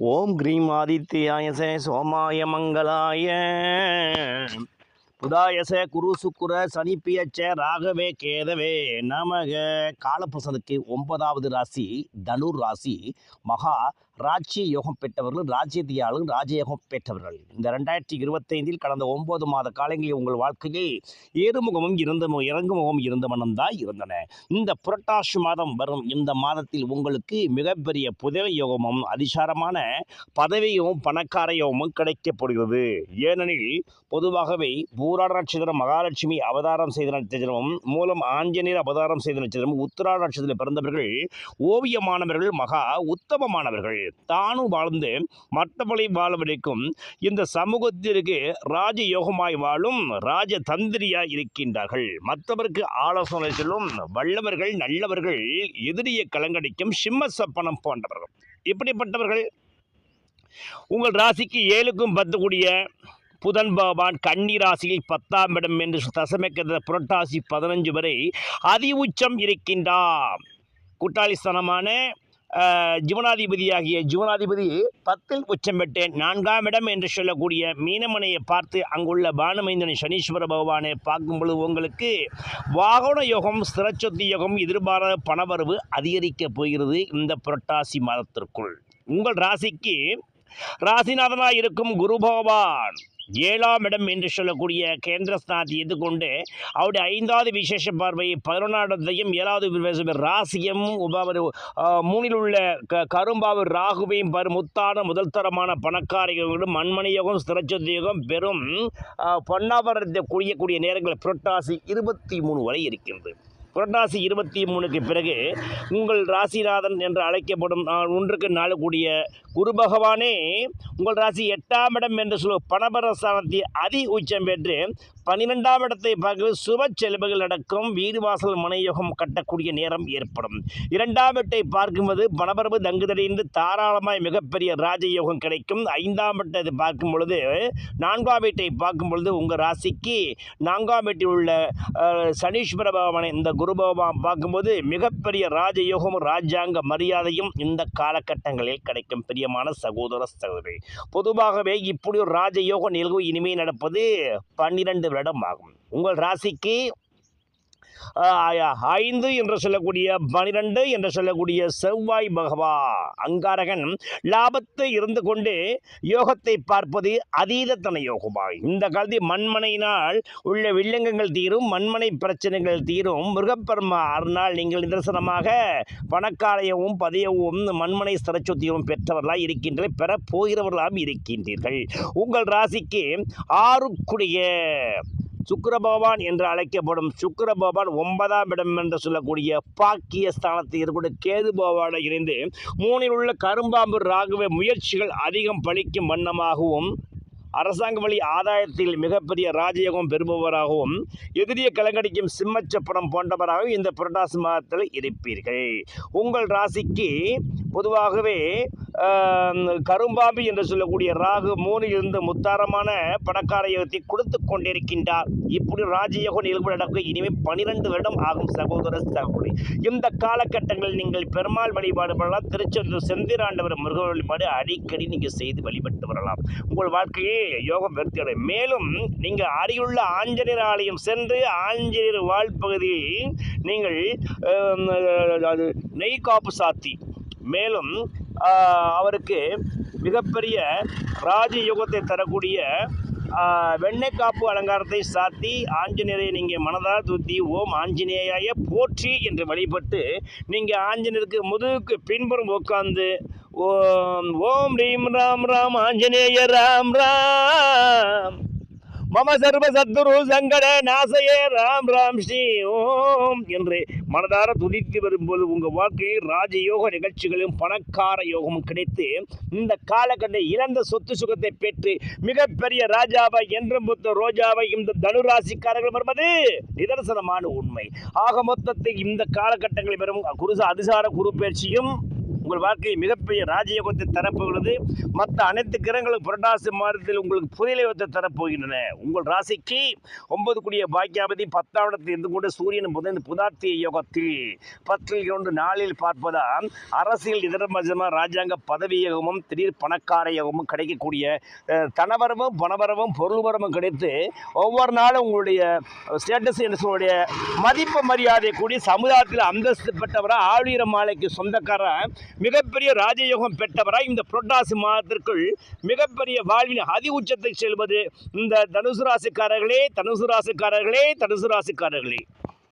ஓம் cream ஆதித்யாயச சோமாய மங்களாய. புதாயச குரு சுக்குர சனிப்பியச்ச ராகவே கேதவே நமக. காலபுசனுக்கு ஒன்பதாவது ராசி தனுர் ராசி மகா ராஜ்ய யோகம் பெற்றவர்கள் ராஜ்யத்தியாலும் ராஜயோகம் பெற்றவர்கள். இந்த ரெண்டாயிரத்தி இருபத்தைந்தில் கடந்த ஒன்பது மாத காலங்களில் உங்கள் வாழ்க்கையில் ஏறுமுகமும் இருந்த இறங்குமுகமும் இறங்குமுகம் இருந்த மனம்தான் இருந்தன. இந்த புரட்டாசி மாதம் வரும் இந்த மாதத்தில் உங்களுக்கு மிகப்பெரிய புதவி யோகமும் அதிசாரமான பதவியும் பணக்கார யோகமும் கிடைக்கப்படுகிறது. ஏனெனில் பொதுவாகவே பூராட நட்சத்திரம் மகாலட்சுமி அவதாரம் செய்த நட்சத்திரமும் மூலம் ஆஞ்சநேயர் அவதாரம் செய்த நட்சத்திரமும் உத்திராட நட்சத்திரத்தில் பிறந்தவர்கள் ஓவியமானவர்கள் மகா உத்தமமானவர்கள். தானும் வாழ்ந்து மற்றவர்களை வாழவழிக்கும் இந்த சமூகத்திற்கு ராஜயோகமாய் வாழும் ராஜ தந்திரியாய் இருக்கின்றார்கள். மற்றவருக்கு ஆலோசனை சொல்லும் வல்லவர்கள் நல்லவர்கள் எதிரியை கலங்கடிக்கும் சிம்ம சப்பனம் போன்றவர்கள். இப்படிப்பட்டவர்கள் உங்கள் ராசிக்கு ஏழுக்கும் பத்து கூடிய புதன் பகவான் கன்னி ராசியில் பத்தாம் இடம் என்று தசமைக்கிற புரட்டாசி பதினஞ்சு வரை அதி உச்சம் இருக்கின்றார் குட்டாளிஸ்தனமான ஜீவனாதிபதியாகிய ஜீவனாதிபதி பத்தில் உச்சம் பெற்றேன் நான்காம் இடம் என்று சொல்லக்கூடிய மீனமனையை பார்த்து அங்குள்ள பானமைந்தனை சனீஸ்வர பகவானை பார்க்கும் பொழுது உங்களுக்கு வாகன யோகம் ஸ்திரச்சொத்து யோகம் எதிர்பாராத பணவரவு அதிகரிக்கப் போகிறது இந்த புரட்டாசி மாதத்திற்குள். உங்கள் ராசிக்கு ராசிநாதனாக இருக்கும் குரு பகவான். ஏழாம் இடம் என்று சொல்லக்கூடிய கேந்திரஸ்தானத்தை எதிர்கொண்டு அவருடைய ஐந்தாவது விசேஷ பார்வை பதினொன்றாவதையும் ஏழாவது ராசியம் ராசியும் உபாவது மூணில் உள்ள க கரும்பாவு ராகுவையும் பரு முத்தான முதல் தரமான பணக்காரர்களும் மண்மணியோகம் யோகம் பெரும் பொன்னாபரத்தை குடியக்கூடிய நேரங்கள் புரட்டாசி இருபத்தி மூணு வரை இருக்கின்றது. புரட்டாசி இருபத்தி மூணுக்கு பிறகு உங்கள் ராசிநாதன் என்று அழைக்கப்படும் ஒன்றுக்கு நாலு கூடிய குரு பகவானே உங்கள் ராசி எட்டாம் இடம் என்று சொல்லும் பணபரஸ்தானத்தை அதி உச்சம் பெற்று பன்னிரெண்டாம் இடத்தை பார்க்க சுப செலவுகள் நடக்கும். வீடு வாசல் மனையோகம் கட்டக்கூடிய நேரம் ஏற்படும். இரண்டாம் இடத்தை பார்க்கும்போது பணபரவு தங்குதடைந்து தாராளமாய் மிகப்பெரிய ராஜயோகம் கிடைக்கும். ஐந்தாம் வீட்டை பார்க்கும் பொழுது நான்காம் வீட்டை பார்க்கும் பொழுது உங்கள் ராசிக்கு நான்காம் வீட்டில் உள்ள சனீஸ்வர பகவானை இந்த குரு பகவான் பார்க்கும்போது மிகப்பெரிய ராஜயோகமும் ராஜாங்க மரியாதையும் இந்த காலகட்டங்களில் கிடைக்கும். பிரியமான சகோதர சகோதரி பொதுவாகவே இப்படி ஒரு ராஜயோக நிகழ்வு இனிமே நடப்பது பன்னிரண்டு வருடம் ஆகும். உங்கள் ராசிக்கு ஐந்து என்று சொல்லக்கூடிய பனிரெண்டு என்று சொல்லக்கூடிய செவ்வாய் பகவா அங்காரகன் லாபத்தை இருந்து கொண்டு யோகத்தை பார்ப்பது அதீதத்தன யோகமாய் இந்த காலத்தில் மண்மனையினால் உள்ள வில்லங்கங்கள் தீரும் மண்மனை பிரச்சனைகள் தீரும். மிருகப்பெருமா அருநாள் நீங்கள் நிதர்சனமாக பணக்காரையவும் பதியவும் மண்மனை சிறச்சொத்தியவும் பெற்றவர்களாக இருக்கின்ற பெற போகிறவர்களாகவும் இருக்கின்றீர்கள். உங்கள் ராசிக்கு ஆறுக்குடைய சுக்கர பகவான் என்று அழைக்கப்படும் சுக்கர பகவான் ஒன்பதாம் இடம் என்று சொல்லக்கூடிய பாக்கிய ஸ்தானத்தில் இருக்கக்கூடிய கேது பகவானை இணைந்து மூணில் உள்ள கரும்பாம்பு ராகவ முயற்சிகள் அதிகம் பலிக்கும் வண்ணமாகவும் அரசாங்க வழி ஆதாயத்தில் மிகப்பெரிய ராஜயோகம் பெறுபவராகவும் எதிரிய கலங்கடிக்கும் சிம்மச்சப்படம் போன்றவராகவும் இந்த புரட்டாசி மாதத்தில் இருப்பீர்கள். உங்கள் ராசிக்கு பொதுவாகவே கரும்பாம்பு என்று சொல்லக்கூடிய ராகு மூணில் இருந்து முத்தாரமான பணக்கார யோகத்தை கொடுத்து கொண்டிருக்கின்றார். இப்படி ராஜயோகம் நிகழ்வு நடக்க இனிமேல் பனிரெண்டு வருடம் ஆகும் சகோதர சகோதரி. இந்த காலகட்டங்களில் நீங்கள் பெருமாள் வழிபாடு பண்ணலாம். திருச்செந்தூர் செந்திராண்டவர் முருக வழிபாடு அடிக்கடி நீங்கள் செய்து வழிபட்டு வரலாம். உங்கள் வாழ்க்கையை யோகம் பெருத்தி அடையும். மேலும் நீங்கள் அருகிலுள்ள ஆஞ்சநேயர் ஆலயம் சென்று ஆஞ்சநேயர் வாழ்ப்பகுதியில் நீங்கள் அது நெய் காப்பு சாத்தி. மேலும் அவருக்கு மிகப்பெரிய ராஜயோகத்தை தரக்கூடிய வெண்ணெய் காப்பு அலங்காரத்தை சாத்தி ஆஞ்சநேயரை நீங்கள் மனதால் தூத்தி ஓம் ஆஞ்சநேயாய போற்றி என்று வழிபட்டு நீங்கள் ஆஞ்சநேயருக்கு முதுகுக்கு பின்புறம் உட்கார்ந்து ஓம் ஓம் ரீம் ராம் ராம் ஆஞ்சநேய ராம் ராம். மம சர்வ சத்குரு சங்கட நாசையே. ராம் ராம் ஸ்ரீ ஓம் என்று மனதார துதித்து வரும்போது உங்கள் வாழ்க்கையில் ராஜயோக நிகழ்ச்சிகளும் பணக்கார யோகமும் கிடைத்து இந்த காலகட்ட இழந்த சொத்து சுகத்தை பெற்று மிகப்பெரிய ராஜாவை என்றும் புத்த ரோஜாவை இந்த தனுராசிக்காரர்கள் வருவது நிதர்சனமான உண்மை. ஆக மொத்தத்தில் இந்த காலகட்டங்களில் வரும் குருச அதிசார குரு பயிற்சியும் உங்கள் வாழ்க்கை மிகப்பெரிய ராஜயோகத்தை தரப்போகிறது. மற்ற அனைத்து கிரகங்களும் புரட்டாசி மாதத்தில் உங்களுக்கு புதியலைவத்தை தரப்போகின்றன. உங்கள் ராசிக்கு ஒன்பது கூடிய பாக்கியாபதி பத்தாம் இடத்தில் இருந்து கொண்டு சூரியன் புதன் புதாத்திய யோகத்தில். பத்தில் இரண்டு நாளில் பார்ப்பதால் அரசியல் இதர மஜமாக ராஜாங்க பதவி யோகமும் திடீர் பணக்கார யோகமும் கிடைக்கக்கூடிய தனவரவும் தனவரமும் பணவரமும் பொருள்வரமும் கிடைத்து ஒவ்வொரு நாளும் உங்களுடைய ஸ்டேட்டஸ் என்று சொல்லுடைய மதிப்பு மரியாதை கூடி சமுதாயத்தில் அந்தஸ்து பெற்றவராக ஆளுநர் மாலைக்கு சொந்தக்காரர் மிகப்பெரிய ராஜயோகம் பெற்றவராக இந்த புரட்டாசி மாதத்திற்குள் மிகப்பெரிய வாழ்வின் அதி உச்சத்தை செல்வது இந்த தனுசு ராசிக்காரர்களே தனுசு ராசிக்காரர்களே தனுசு ராசிக்காரர்களே.